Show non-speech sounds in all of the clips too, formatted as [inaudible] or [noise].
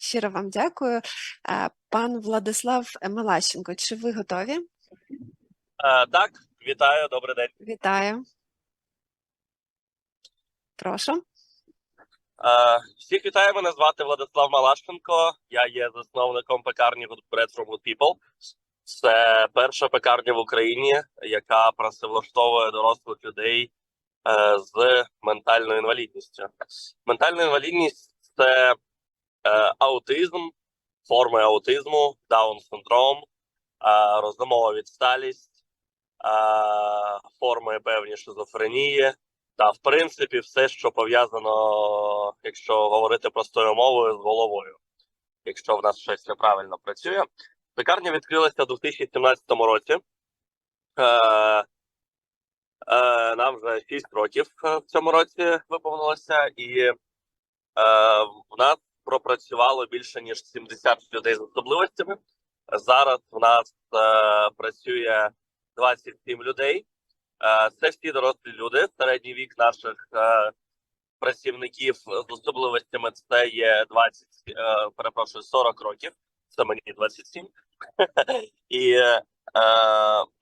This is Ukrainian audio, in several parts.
Щиро вам дякую. Пан Владислав Мелащенко, чи ви готові? Е, так, вітаю, добрий день. Вітаю. Прошу. Е, всіх вітаю, мене звати Владислав Малашенко. Я є засновником пекарні Good Bread from Good People. Це перша пекарня в Україні, яка працевлаштовує дорослих людей е, з ментальною інвалідністю. Ментальна інвалідність це аутизм, форми аутизму, даун-синдром, е, розумова відсталість, е, форми певні шизофренії, та в принципі все, що пов'язано, якщо говорити простою мовою, з головою, якщо в нас щось неправильно працює. Пекарня відкрилася у 2017 році. Е, е, нам вже 6 років е, в цьому році виповнилося, і е, в нас пропрацювало більше ніж 70 людей з особливостями. Зараз в нас е, працює 27 людей. Е, Це всі дорослі люди. Середній вік наших е, працівників з особливостями це є 20, е, перепрошую, 40 років. Це мені 27. [laughs] І е,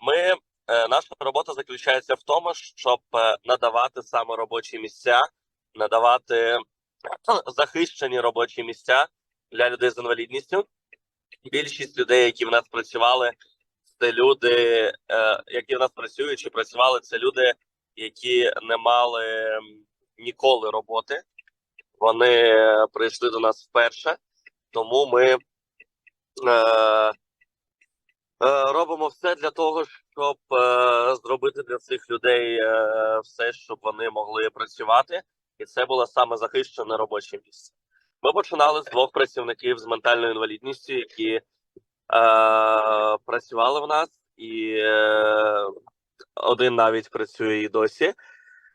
ми, е, наша робота заключається в тому, щоб е, надавати саме робочі місця, надавати [clears throat] захищені робочі місця для людей з інвалідністю. Більшість людей, які в нас працювали, це люди, е, які в нас працюють чи працювали, це люди, які не мали ніколи роботи. Вони прийшли до нас вперше, тому ми е, е, робимо все для того, щоб е, зробити для цих людей е, все, щоб вони могли працювати, і це було саме захищене робоче місце. Ми починали з двох працівників з ментальною інвалідністю, які е, працювали в нас, і е, один навіть працює і досі.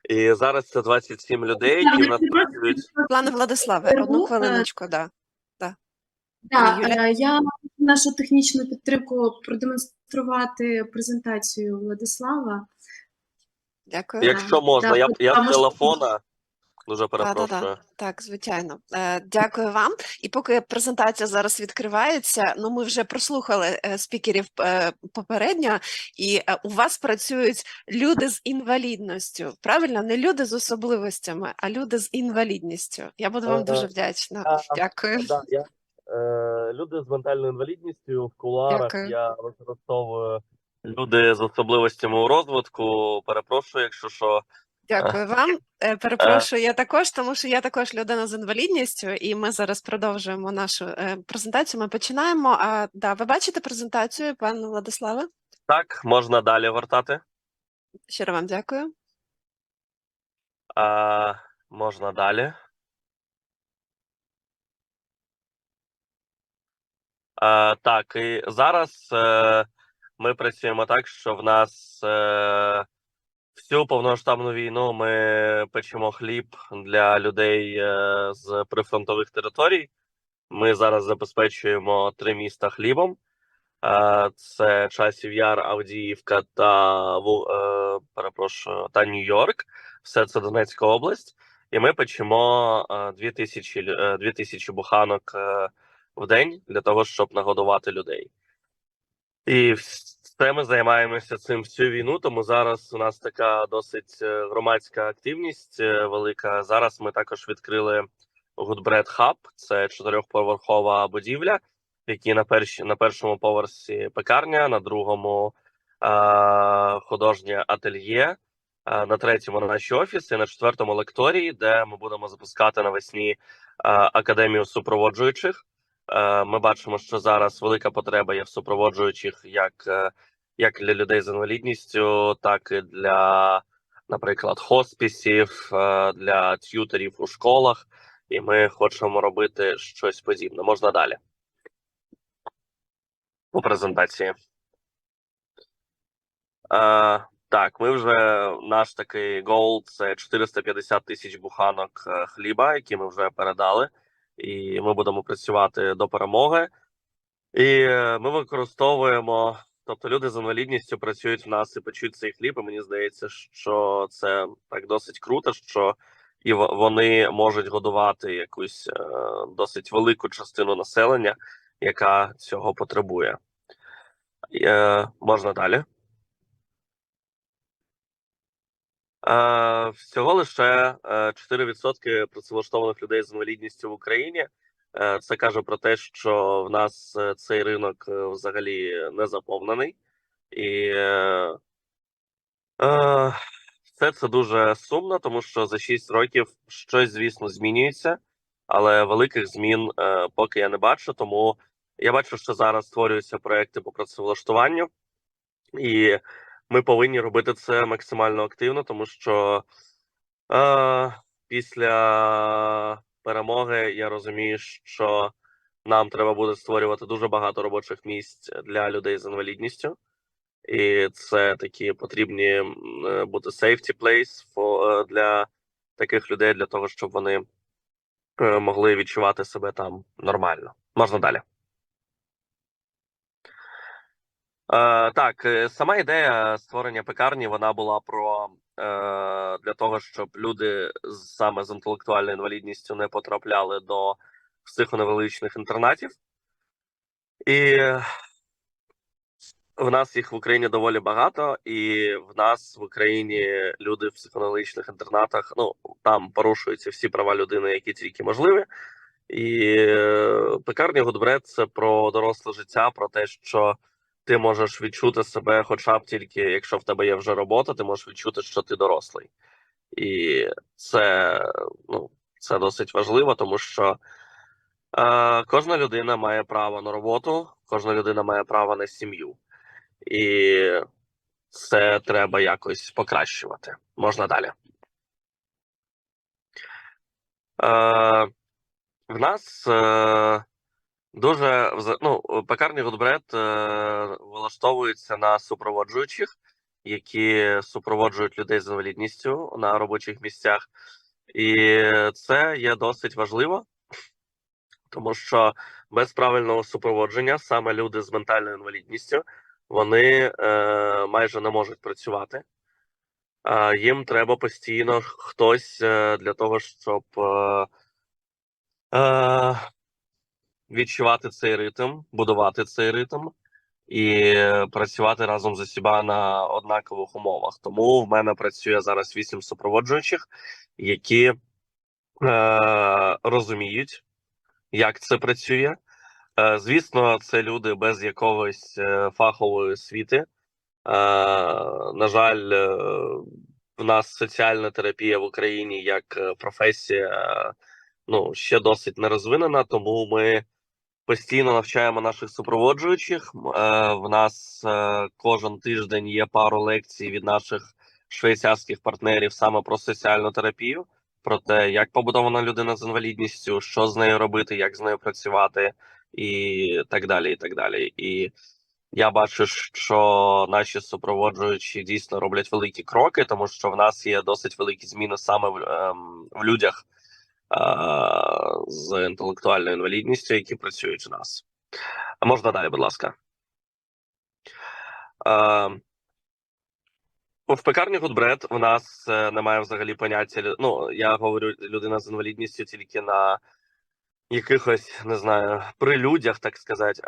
І зараз це 27 людей, які в нас працюють. Пане Владиславе, одну е, хвилиночку, да. Да, Юля? е, я нашу технічну підтримку продемонструвати презентацію Владислава. Дякую. Якщо можна, я, я з телефона дуже перепрошую. Так, звичайно. Е, Дякую вам. І поки презентація зараз відкривається, ну ми вже прослухали е, спікерів е, попередньо, і е, у вас працюють люди з інвалідністю. Правильно, не люди з особливостями, а люди з інвалідністю. Я буду вам Е, дуже вдячна. а, Дякую. Да, я, е, люди з ментальною інвалідністю в кулуарах Дякую. я використовую люди з особливостями у розвитку. Перепрошую, якщо що. Дякую вам. Е, Перепрошую, я також, тому що я також людина з інвалідністю, і ми зараз продовжуємо нашу е, презентацію. Ми починаємо. А да, ви бачите презентацію, пане Владиславе? Так, можна далі гортати. Щиро вам дякую. А, можна далі. А, так, і зараз е, ми працюємо так, що в нас е, всю повномасштабну війну ми печемо хліб для людей е, з прифронтових територій. Ми зараз забезпечуємо три міста хлібом. Е, Це Часів Яр, Авдіївка та е, перепрошую, та Нью-Йорк. Все це Донецька область. І ми печемо е, 2000, лю- е, 2000 буханок в день для того, щоб нагодувати людей. І все ми займаємося цим всю війну. Тому зараз у нас така досить е, громадська активність е, велика. Зараз ми також відкрили Good Bread Hub. Це чотирьохповерхова будівля, в якій на перші на першому поверсі пекарня, на другому е, художнє ательє, е, на третьому наші офіси, на четвертому лекторії, де ми будемо запускати навесні е, академію супроводжуючих. Е, Ми бачимо, що зараз велика потреба є в супроводжуючих як, як для людей з інвалідністю, так і для, наприклад, хоспісів, е, для т'ютерів у школах. І ми хочемо робити щось подібне. Можна далі. По презентації. Е, так, ми вже наш такий гол це 450 тисяч буханок е, хліба, які ми вже передали, і ми будемо працювати до перемоги. І ми використовуємо, тобто люди з інвалідністю працюють в нас і печуть цей хліб. І мені здається, що це так досить круто, що і вони можуть годувати якусь е, досить велику частину населення, яка цього потребує. Е, можна далі. Е, всього лише е, 4% працевлаштованих людей з інвалідністю в Україні. Е, Це каже про те, що в нас е, цей ринок е, взагалі не заповнений, і все це дуже сумно, тому що за 6 років щось, звісно, змінюється, але великих змін поки я не бачу. Тому я бачу, що зараз створюються проекти по працевлаштуванню, і ми повинні робити це максимально активно, тому що після перемоги я розумію, що нам треба буде створювати дуже багато робочих місць для людей з інвалідністю. І це такі потрібні бути safety place for, е, для таких людей, для того, щоб вони е, могли відчувати себе там нормально. Можна далі. Е, так, е, сама ідея створення пекарні вона була про е, для того, щоб люди саме з інтелектуальною інвалідністю не потрапляли до психоневрологічних інтернатів. І в нас їх в Україні доволі багато, і в нас в Україні люди в психоневрологічних інтернатах, ну там порушуються всі права людини, які тільки можливі. І е, пекарня Гудбред це про доросле життя, про те, що ти можеш відчути себе, хоча б тільки якщо в тебе є вже робота, ти можеш відчути, що ти дорослий. І це, ну, це досить важливо, тому що е, кожна людина має право на роботу, кожна людина має право на сім'ю. І це треба якось покращувати. Можна далі. Е, в нас е, дуже ну, пекарні Гудбред влаштовуються на супроводжуючих, які супроводжують людей з інвалідністю на робочих місцях. І це є досить важливо, тому що без правильного супроводження саме люди з ментальною інвалідністю вони е, майже не можуть працювати. Е, їм треба постійно хтось е, для того, щоб е, е, відчувати цей ритм, будувати цей ритм і працювати разом з усіма на однакових умовах. Тому в мене працює зараз вісім супроводжуючих, які е, розуміють, як це працює. Е, Звісно, це люди без якогось е, фахової освіти. Е, На жаль, е, в нас соціальна терапія в Україні як е, професія ну, ще досить не розвинена, тому ми постійно навчаємо наших супроводжуючих. Е, В нас е, кожен тиждень є пару лекцій від наших швейцарських партнерів саме про соціальну терапію, про те, як побудована людина з інвалідністю, що з нею робити, як з нею працювати, і так далі. І так далі. І я бачу, що наші супроводжуючі дійсно роблять великі кроки, тому що в нас є досить великі зміни саме в, ем, в людях е, з інтелектуальною інвалідністю, які працюють у нас. А можна далі, будь ласка. Е, в пекарні Гудбред у нас е, немає взагалі поняття. Ну, я говорю людина з інвалідністю тільки на якихось, не знаю, прилюдях, так сказати.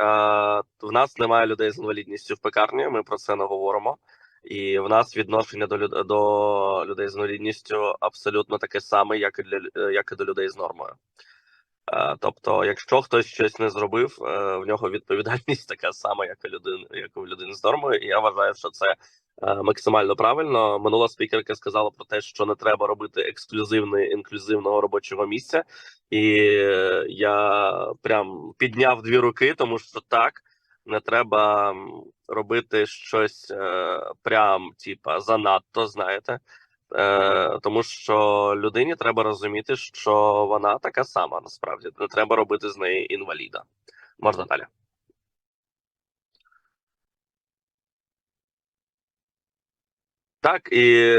В нас немає людей з інвалідністю в пекарні. Ми про це не говоримо. І в нас відношення до люд- до людей з інвалідністю абсолютно таке саме, як і для лю- як і до людей з нормою. Е, Тобто, якщо хтось щось не зробив, е, в нього відповідальність [laughs] така сама, як і людин, як у людини з нормою. І я вважаю, що це е, максимально правильно. Минула спікерка сказала про те, що не треба робити ексклюзивне інклюзивного робочого місця, і е, я прям підняв дві руки, тому що так не треба робити щось е, прям, типа, занадто, знаєте. Е, тому що людині треба розуміти, що вона така сама насправді не треба робити з неї інваліда. Можна далі. Так, і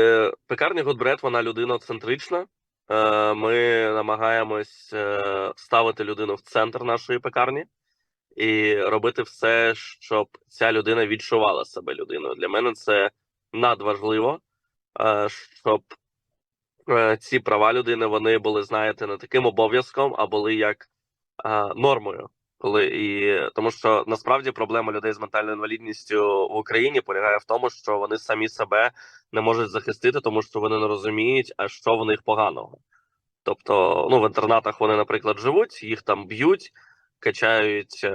пекарня Гудбред, вона людиноцентрична. Е, Ми намагаємось е, ставити людину в центр нашої пекарні і робити все, щоб ця людина відчувала себе людиною. Для мене це надважливо, е, щоб е, ці права людини вони були, знаєте, не таким обов'язком, а були як е, нормою. Коли і тому, що насправді проблема людей з ментальною інвалідністю в Україні полягає в тому, що вони самі себе не можуть захистити, тому що вони не розуміють, а що в них поганого. Тобто, ну в інтернатах вони, наприклад, живуть, їх там б'ють, качають е,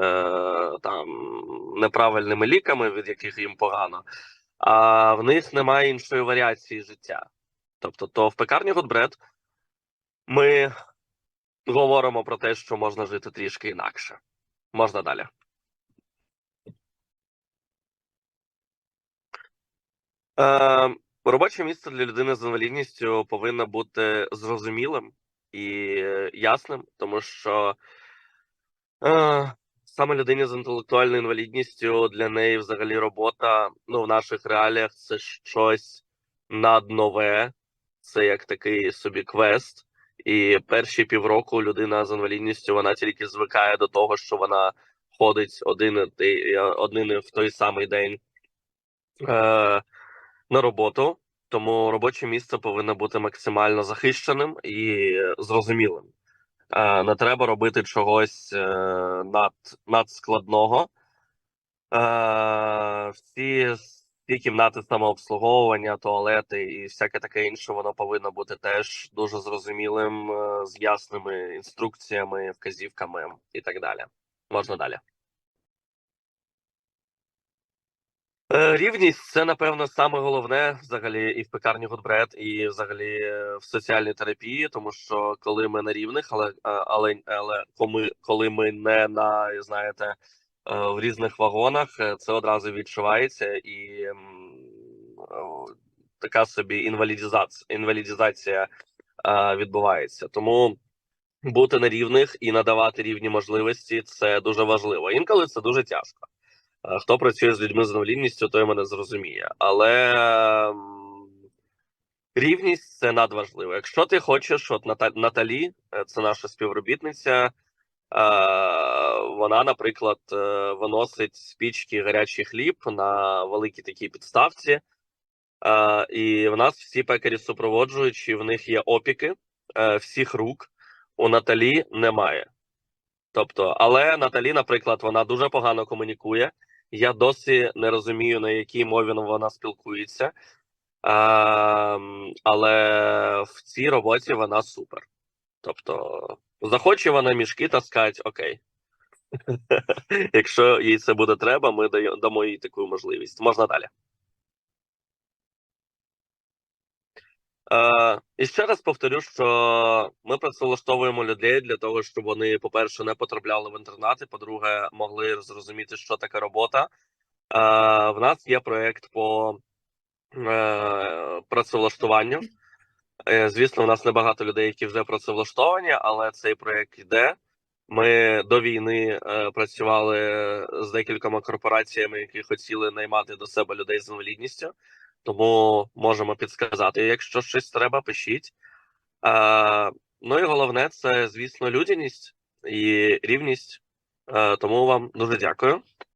там неправильними ліками, від яких їм погано, а в них немає іншої варіації життя. Тобто, то в пекарні Гудбред ми говоримо про те, що можна жити трішки інакше. Можна далі. Е, робоче місце для людини з інвалідністю повинно бути зрозумілим і е, ясним, тому що саме людині з інтелектуальною інвалідністю для неї взагалі робота ну, в наших реаліях це щось наднове, це як такий собі квест. І перші півроку людина з інвалідністю вона тільки звикає до того, що вона ходить один, один в той самий день е, на роботу. Тому робоче місце повинно бути максимально захищеним і зрозумілим. Е, не треба робити чогось е, над, надскладного. Е, всі, всі кімнати самообслуговування, туалети і всяке таке інше, воно повинно бути теж дуже зрозумілим, з ясними інструкціями, вказівками і так далі. Можна далі. Рівність це напевно саме головне взагалі і в пекарні Гудбред, і взагалі е, в соціальній терапії, тому що коли ми на рівних, але е, але, але коли, коли ми не на знаєте е, в різних вагонах, е, це одразу відчувається і така собі інвалідізація, інвалідізація е, відбувається. Тому бути на рівних і надавати рівні можливості це дуже важливо. Інколи це дуже тяжко. Хто працює з людьми з інвалідністю, той мене зрозуміє. Але рівність це надважливо. Якщо ти хочеш, от Наталі, е, це наша співробітниця, е, вона, наприклад, е, виносить спічки гарячий хліб на великій такій підставці. І в нас всі пекарі супроводжуючі, в них є опіки всіх рук. У Наталі немає. Тобто, але Наталі, наприклад, вона дуже погано комунікує. Я досі не розумію, на якій мові вона спілкується. А, але в цій роботі вона супер. Тобто, захоче вона мішки таскати, окей. [laughs] Якщо їй це буде треба, ми дамо їй таку можливість. Можна далі. Е, і ще раз повторю, що ми працевлаштовуємо людей для того, щоб вони, по-перше, не потрапляли в інтернати, по-друге, могли зрозуміти, що таке робота. Е, в нас є проєкт по е, працевлаштуванню. Е, звісно, у нас небагато людей, які вже працевлаштовані, але цей проєкт йде. Ми до війни працювали з декількома корпораціями, які хотіли наймати до себе людей з інвалідністю. Тому можемо підсказати. Якщо щось треба, пишіть. Е, ну і головне, це, звісно, людяність і рівність. Е, тому вам дуже дякую.